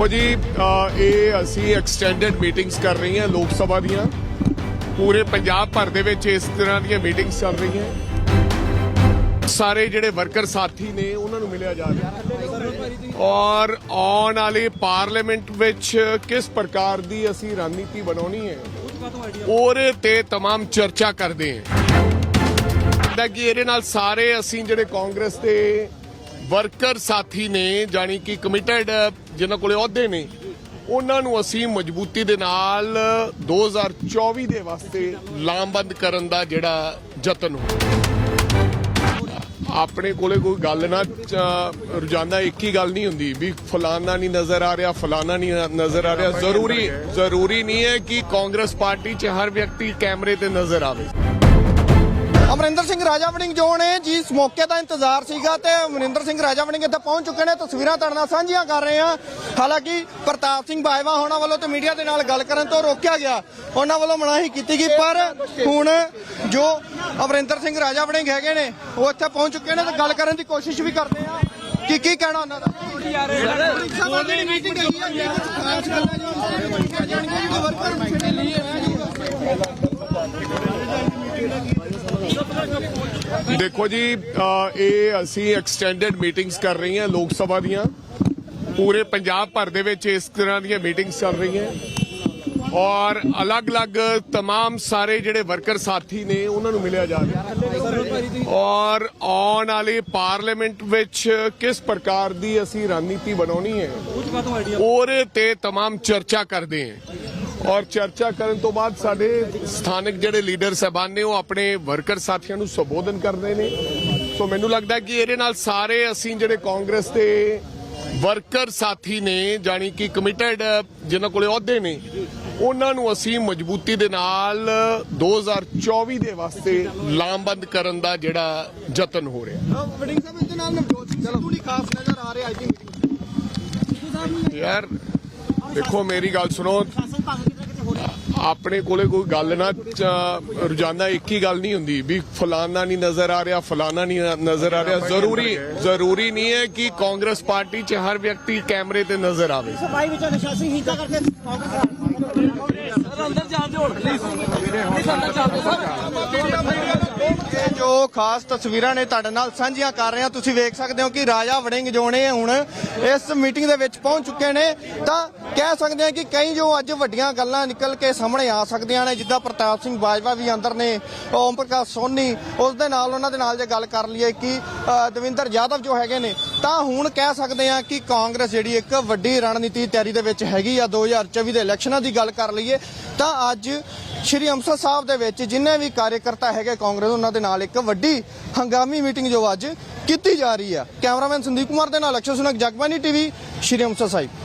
ਉਹ ਇਹ ਅਸੀਂ ਐਕਸਟੈਂਡਡ ਮੀਟਿੰਗਸ ਕਰ ਰਹੀ ਹਾਂ ਲੋਕ ਸਭਾ ਦੀਆਂ। ਪੂਰੇ ਪੰਜਾਬ ਭਰ ਦੇ ਵਿੱਚ ਇਸ ਤਰ੍ਹਾਂ ਦੀਆਂ ਮੀਟਿੰਗਸ ਚੱਲ ਰਹੀਆਂ। ਸਾਰੇ ਜਿਹੜੇ ਵਰਕਰ ਸਾਥੀ ਨੇ, ਉਹਨਾਂ ਨੂੰ ਮਿਲਿਆ ਜਾ ਰਿਹਾ। ਔਰ ਆਉਣ ਵਾਲੇ ਪਾਰਲੀਮੈਂਟ ਵਿੱਚ ਕਿਸ ਪ੍ਰਕਾਰ ਦੀ ਅਸੀਂ ਰਣਨੀਤੀ ਬਣਾਉਣੀ ਹੈ, ਉਹਦੇ ਤੇ ਤਮਾਮ ਚਰਚਾ ਕਰਦੇ ਹਾਂ। ਦਾ ਕਿ ਇਹਦੇ ਨਾਲ ਸਾਰੇ ਅਸੀਂ ਜਿਹੜੇ ਕਾਂਗਰਸ ਦੇ ਵਰਕਰ ਸਾਥੀ ਨੇ, ਜਾਣੀ ਕਿ ਕਮਿਟਡ ਜਿਨ੍ਹਾਂ ਕੋਲੇ ਅਹੁਦੇ ਨੇ, ਉਹਨਾਂ ਨੂੰ ਅਸੀਂ ਮਜ਼ਬੂਤੀ ਦੇ ਨਾਲ 2024 ਦੇ ਵਾਸਤੇ ਲਾਮਬੰਦ ਕਰਨ ਦਾ ਜਿਹੜਾ ਯਤਨ ਹੋ ਆਪਣੇ ਕੋਲੇ ਕੋਈ ਗੱਲ ਨਾ ਰੋਜ਼ਾਨਾ ਇੱਕ ਹੀ ਗੱਲ ਨਹੀਂ ਹੁੰਦੀ ਵੀ ਫਲਾਨਾ ਨਹੀਂ ਨਜ਼ਰ ਆ ਰਿਹਾ, ਫਲਾਨਾ ਨਹੀਂ ਨਜ਼ਰ ਆ ਰਿਹਾ। ਜ਼ਰੂਰੀ ਜ਼ਰੂਰੀ ਨਹੀਂ ਹੈ ਕਿ ਕਾਂਗਰਸ ਪਾਰਟੀ 'ਚ ਹਰ ਵਿਅਕਤੀ ਕੈਮਰੇ ਤੇ ਨਜ਼ਰ ਆਵੇ। ਅਮਰਿੰਦਰ ਸਿੰਘ ਰਾਜਾ ਵੜਿੰਗ ਜੋ ਨੇ ਜੀ ਇਸ ਮੌਕੇ ਦਾ ਇੰਤਜ਼ਾਰ ਸੀਗਾ ਤੇ ਅਮਰਿੰਦਰ ਸਿੰਘ ਰਾਜਾ ਵੜਿੰਗ ਇੱਥੇ ਪਹੁੰਚ ਚੁੱਕੇ ਨੇ ਤਸਵੀਰਾਂ ਤੁਹਾਡੇ ਨਾਲ ਸਾਂਝੀਆਂ ਕਰ ਰਹੇ ਹਾਂ। ਹਾਲਾਂਕਿ ਪ੍ਰਤਾਪ ਸਿੰਘ ਬਾਜਵਾ ਹੋਣਾ ਵੱਲੋਂ ਤੇ ਮੀਡੀਆ ਦੇ ਨਾਲ ਗੱਲ ਕਰਨ ਤੋਂ ਰੋਕਿਆ ਗਿਆ ਉਹਨਾਂ ਵੱਲੋਂ ਮਨਾਹੀ ਕੀਤੀ ਗਈ ਪਰ ਹੁਣ ਜੋ ਅਮਰਿੰਦਰ ਸਿੰਘ ਰਾਜਾ ਵੜਿੰਗ ਹੈਗੇ ਨੇ ਉਹ ਇੱਥੇ ਪਹੁੰਚ ਚੁੱਕੇ ਨੇ ਤੇ ਗੱਲ ਕਰਨ ਦੀ ਕੋਸ਼ਿਸ਼ ਵੀ ਕਰਦੇ ਆ ਕਿ ਕੀ ਕਹਿਣਾ ਉਹਨਾਂ ਦਾ? ਮੀਟਿੰਗ ਖਾਸ ਗੱਲਾਂ ਜੋ ਵਰਕਰ ਲਈ ਦੇਖੋ ਜੀ ਅ, ਇਹ ਅਸੀਂ ਐਕਸਟੈਂਡਡ ਮੀਟਿੰਗਸ ਕਰ ਰਹੀ ਹਾਂ ਲੋਕ ਸਭਾ ਦੀਆਂ ਪੂਰੇ ਪੰਜਾਬ ਭਰ ਦੇ ਵਿੱਚ ਇਸ ਤਰ੍ਹਾਂ ਦੀਆਂ ਮੀਟਿੰਗਸ ਚੱਲ ਰਹੀਆਂ ਔਰ ਅਲੱਗ-ਅਲੱਗ तमाम ਸਾਰੇ ਜਿਹੜੇ ਵਰਕਰ ਸਾਥੀ ਨੇ ਉਹਨਾਂ ਨੂੰ ਮਿਲਿਆ ਜਾ ਰਿਹਾ ਔਰ ਆਉਣ ਵਾਲੇ ਪਾਰਲੀਮੈਂਟ ਵਿੱਚ ਕਿਸ ਪ੍ਰਕਾਰ ਦੀ ਅਸੀਂ ਰਣਨੀਤੀ ਬਣਾਉਣੀ ਹੈ ਉਹਦੇ ਤੇ तमाम ਚਰਚਾ ਕਰਦੇ ਹਾਂ ਔਰ ਚਰਚਾ ਕਰਨ ਤੋਂ ਬਾਅਦ ਸਾਡੇ ਸਥਾਨਕ ਜਿਹੜੇ ਲੀਡਰ ਸਹਿਬਾਨ ਨੇ ਉਹ ਆਪਣੇ ਵਰਕਰ ਸਾਥੀਆਂ ਨੂੰ ਸੰਬੋਧਨ ਕਰਦੇ ਨੇ। ਸੋ ਮੈਨੂੰ ਲੱਗਦਾ ਕਿ ਇਹਦੇ ਨਾਲ ਸਾਰੇ ਅਸੀਂ ਜਿਹੜੇ ਕਾਂਗਰਸ ਦੇ ਵਰਕਰ ਸਾਥੀ ਨੇ ਜਾਣੀ ਕਿ ਕਮਿਟਡ ਜਿਨ੍ਹਾਂ ਕੋਲੇ ਅਹੁਦੇ ਨੇ ਉਹਨਾਂ ਨੂੰ ਅਸੀਂ ਮਜ਼ਬੂਤੀ ਦੇ ਨਾਲ 2024 ਦੇ ਵਾਸਤੇ ਲਾਮਬੰਦ ਕਰਨ ਦਾ ਜਿਹੜਾ ਯਤਨ ਹੋ ਰਿਹਾ। ਵਡਿੰਗ ਸਾਹਿਬ ਇਹਦੇ ਨਾਲ ਨਵਜੋਤ ਸਿੰਘ ਸਿੱਧੂ ਲਈ ਖਾਸ ਨਜ਼ਰ ਆ ਰਿਹਾ ਅੱਜ ਦੀ ਮੀਟਿੰਗ ਯਾਰ ਦੇਖੋ ਮੇਰੀ ਗੱਲ ਸੁਣੋ ਆਪਣੇ ਕੋਲੇ ਕੋਈ ਗੱਲ ਨਾ ਰੋਜ਼ਾਨਾ ਇੱਕ ਹੀ ਗੱਲ ਨਹੀਂ ਹੁੰਦੀ ਵੀ ਫਲਾਨਾ ਨਹੀਂ ਨਜ਼ਰ ਆ ਰਿਹਾ ਫਲਾਨਾ ਨਹੀਂ ਨਜ਼ਰ ਆ ਰਿਹਾ। ਜ਼ਰੂਰੀ ਜ਼ਰੂਰੀ ਨਹੀਂ ਹੈ ਕਿ ਕਾਂਗਰਸ ਪਾਰਟੀ 'ਚ ਹਰ ਵਿਅਕਤੀ ਕੈਮਰੇ ਤੇ ਨਜ਼ਰ ਆਵੇ। ਸਫ਼ਾਈ ਵਿੱਚ ਨਿਸ਼ਾਸੀ ਹੀਤਾ ਕਰਕੇ ਸਰ ਅੰਦਰ ਜਾਣ ਦਿਓ ਪਲੀਜ਼ ਪਲੀਜ਼ ਅੰਦਰ ਜਾਣ ਦਿਓ ਸਰ। ਇਹ ਖਾਸ ਤਸਵੀਰਾਂ ਨੇ ਤੁਹਾਡੇ ਨਾਲ ਸਾਂਝੀਆਂ ਕਰ ਰਹੇ। ਹਾਂ ਤੁਸੀਂ ਵੇਖ ਸਕਦੇ ਹੋ ਕਿ ਰਾਜਾ ਵੜਿੰਗ ਜੋ ਨੇ ਹੁਣ ਇਸ ਮੀਟਿੰਗ ਦੇ ਵਿੱਚ ਪਹੁੰਚ ਚੁੱਕੇ ਨੇ। ਤਾਂ ਕਹਿ ਸਕਦੇ ਹਾਂ ਕਿ ਕਈ ਜੋ ਅੱਜ ਵੱਡੀਆਂ ਗੱਲਾਂ ਨਿਕਲ ਕੇ ਸਾਹਮਣੇ ਆ ਸਕਦੀਆਂ ਨੇ, ਜਿੱਦਾਂ ਪ੍ਰਤਾਪ ਸਿੰਘ ਬਾਜਵਾ ਵੀ ਅੰਦਰ ਨੇ, ਓਮ ਪ੍ਰਕਾਸ਼ ਸੋਨੀ, ਉਸ ਦੇ ਨਾਲ ਉਹਨਾਂ ਦੇ ਨਾਲ ਜੇ ਗੱਲ ਕਰ ਲਈਏ ਕਿ ਦਵਿੰਦਰ ਯਾਦਵ ਜੋ ਹੈਗੇ ਨੇ, ਤਾਂ ਹੁਣ ਕਹਿ ਸਕਦੇ ਹਾਂ ਕਿ ਕਾਂਗਰਸ ਜਿਹੜੀ ਇੱਕ ਵੱਡੀ ਰਣਨੀਤੀ ਤਿਆਰੀ ਦੇ ਵਿੱਚ ਹੈਗੀ ਆ 2024 ਦੇ ਇਲੈਕਸ਼ਨਾਂ ਦੀ ਗੱਲ ਕਰ ਲਈਏ, ਤਾਂ ਅੱਜ ਸ਼੍ਰੀ ਅੰਮ੍ਰਿਤਸਰ ਸਾਹਿਬ ਦੇ ਵਿੱਚ ਜਿੰਨੇ ਵੀ ਕਾਰਜਕਰਤਾ ਹੈਗੇ ਕਾਂਗਰਸ, ਉਹਨਾਂ ਦੇ ਨਾਲ ਇੱਕ ਵੱਡੀ ਹੰਗਾਮੀ ਮੀਟਿੰਗ ਜੋ ਅੱਜ ਕੀਤੀ ਜਾ ਰਹੀ ਹੈ। ਕੈਮਰਾਮੈਨ ਸੰਦੀਪ ਕੁਮਾਰ ਦੇ ਨਾਲ ਅਕਸ਼ਰ ਸੁਨਕ ਜਗਬਾਨੀ ਟੀਵੀ, ਸ਼੍ਰੀ ਅੰਮ੍ਰਿਤਸਰ ਸਾਹਿਬ।